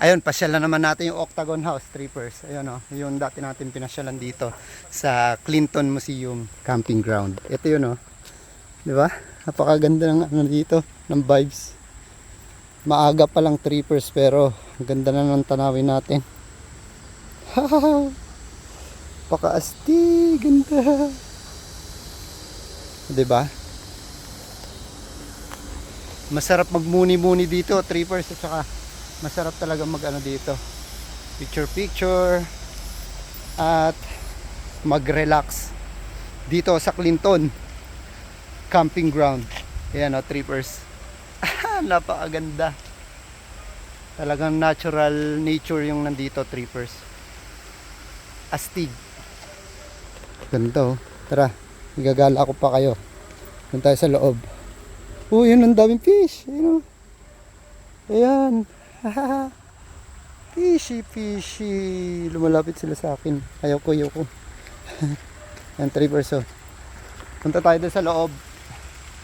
Ayun, pasyalan naman natin yung Octagon House, Trippers. Ayun o, yung dati natin pinasyalan dito sa Clinton Museum Camping Ground. Ito yun o. Di ba? Napakaganda ng ano dito, ng vibes. Maaga pa lang Trippers pero ang ganda na ng tanawin natin. Pakaasti, ganda. Di ba? Masarap magmuni-muni dito, Trippers at saka masarap talaga mag ano dito. Picture picture. At mag-relax. Dito sa Clinton camping ground. Ayan o trippers. Napakaganda. Talagang natural nature yung nandito trippers. Astig. Ganda oh. Tara igagala ko pa kayo. Doon tayo sa loob. Oh yun ang daming fish. Ayun oh. Ayan fishy, fishy. Lumalapit sila sa akin. Ayaw ko, ayaw ko. Yan, trippers oh. Punta tayo doon sa loob.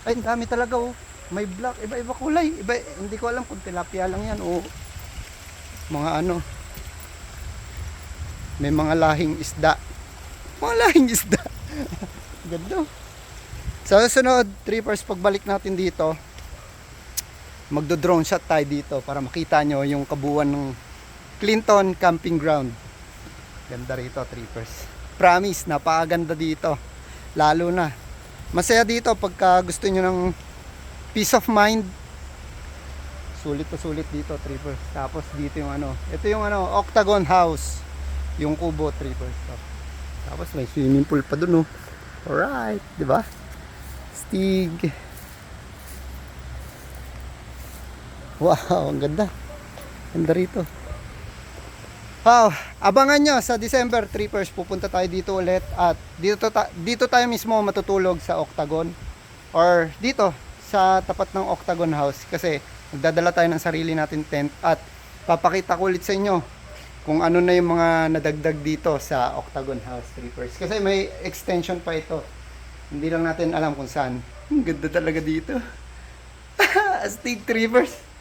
Ay, dami talaga oh. May black, iba-iba kulay. Iba, hindi ko alam kung tilapia lang yan o mga ano. May mga lahing isda. Mga lahing isda. Ganda. oh. Sa susunod, trippers, pagbalik natin dito, magdo-drone shot tayo dito para makita nyo yung kabuuan ng Clinton Camping Ground. Ganda rito, trippers. Promise, napakaganda dito. Lalo na. Masaya dito pagka gusto nyo ng peace of mind. Sulit to sulit dito, trippers. Tapos dito yung ano, ito yung ano, Octagon House. Yung kubo, trippers. Tapos may swimming pool pa dun, oh. Alright, di ba? Stig. Wow, ang ganda. Ganda rito. Wow, abangan nyo sa December Trippers pupunta tayo dito ulit at dito ta- dito tayo mismo matutulog sa Octagon or dito sa tapat ng Octagon House kasi magdadala tayo ng sarili natin tent at papakita ko ulit sa inyo kung ano na yung mga nadagdag dito sa Octagon House Trippers kasi may extension pa ito. Hindi lang natin alam kung saan. Ang ganda talaga dito. Astig Trippers.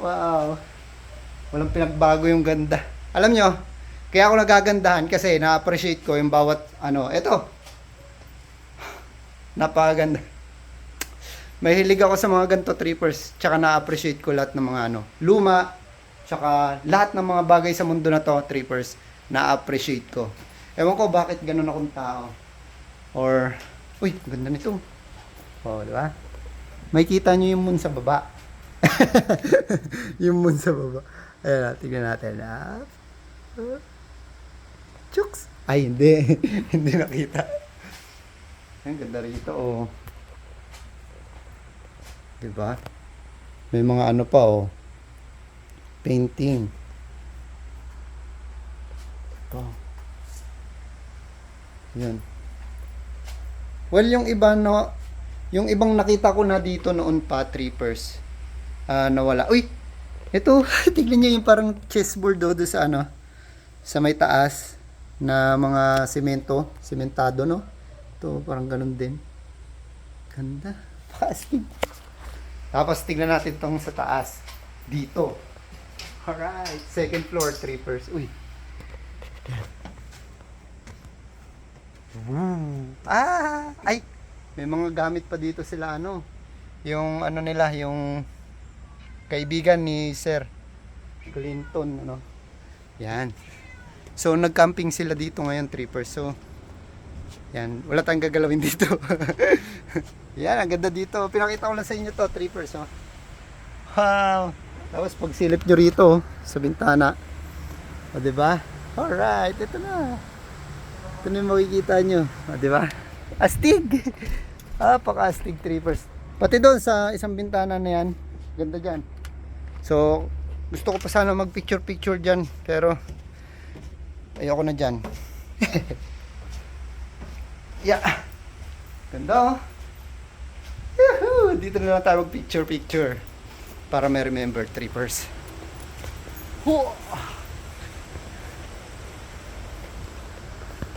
Wow. Walang pinagbago yung ganda. Alam nyo, kaya ako nagagandahan kasi na-appreciate ko yung bawat ano, eto. Napakaganda. May hilig ako sa mga ganito trippers, tsaka na-appreciate ko lahat ng mga ano, luma, tsaka lahat ng mga bagay sa mundo na to, trippers, na-appreciate ko. Ewan ko bakit ganun akong tao. Or, uy, ganda nito. Oh, di ba? May kita nyo yung moon sa baba. yung moon sa baba. Ayan na, tignan natin. Ah. Chooks! Ay, hindi. hindi nakita. Ang ganda rito, oh. Diba? May mga ano pa, oh. Painting. Ito. Yan. Well, yung iba, no, yung ibang nakita ko na dito noon pa, trippers, ah nawala. Uy! Ito, tignan niyo yung parang chessboard do, do sa ano, sa may taas na mga semento, sementado, no? Ito, parang ganun din. Ganda. Pakastig. Tapos tignan natin tong sa taas. Dito. Alright. Second floor, trippers. Uy. Wow. Ah! Ay! May mga gamit pa dito sila, ano. Yung ano nila, yung kaibigan ni Sir Clinton, ano. Yan. So, nag-camping sila dito ngayon, trippers. So, yan. Wala tayong gagalawin dito. yan, ang ganda dito. Pinakita ko lang sa inyo to, trippers. Oh. Wow! Tapos, pag silip nyo rito, oh, sa bintana. O, di ba? Alright, ito na. Ito na yung makikita nyo. O, di ba? Astig! ah, paka-astig trippers. Pati doon sa isang bintana na yan. Ganda dyan. So, gusto ko pa sana mag-picture-picture dyan. Pero, ayoko na dyan. yeah. Ganda oh. Yahoo! Dito na lang tayo mag-picture-picture. Para may remember trippers. Huh!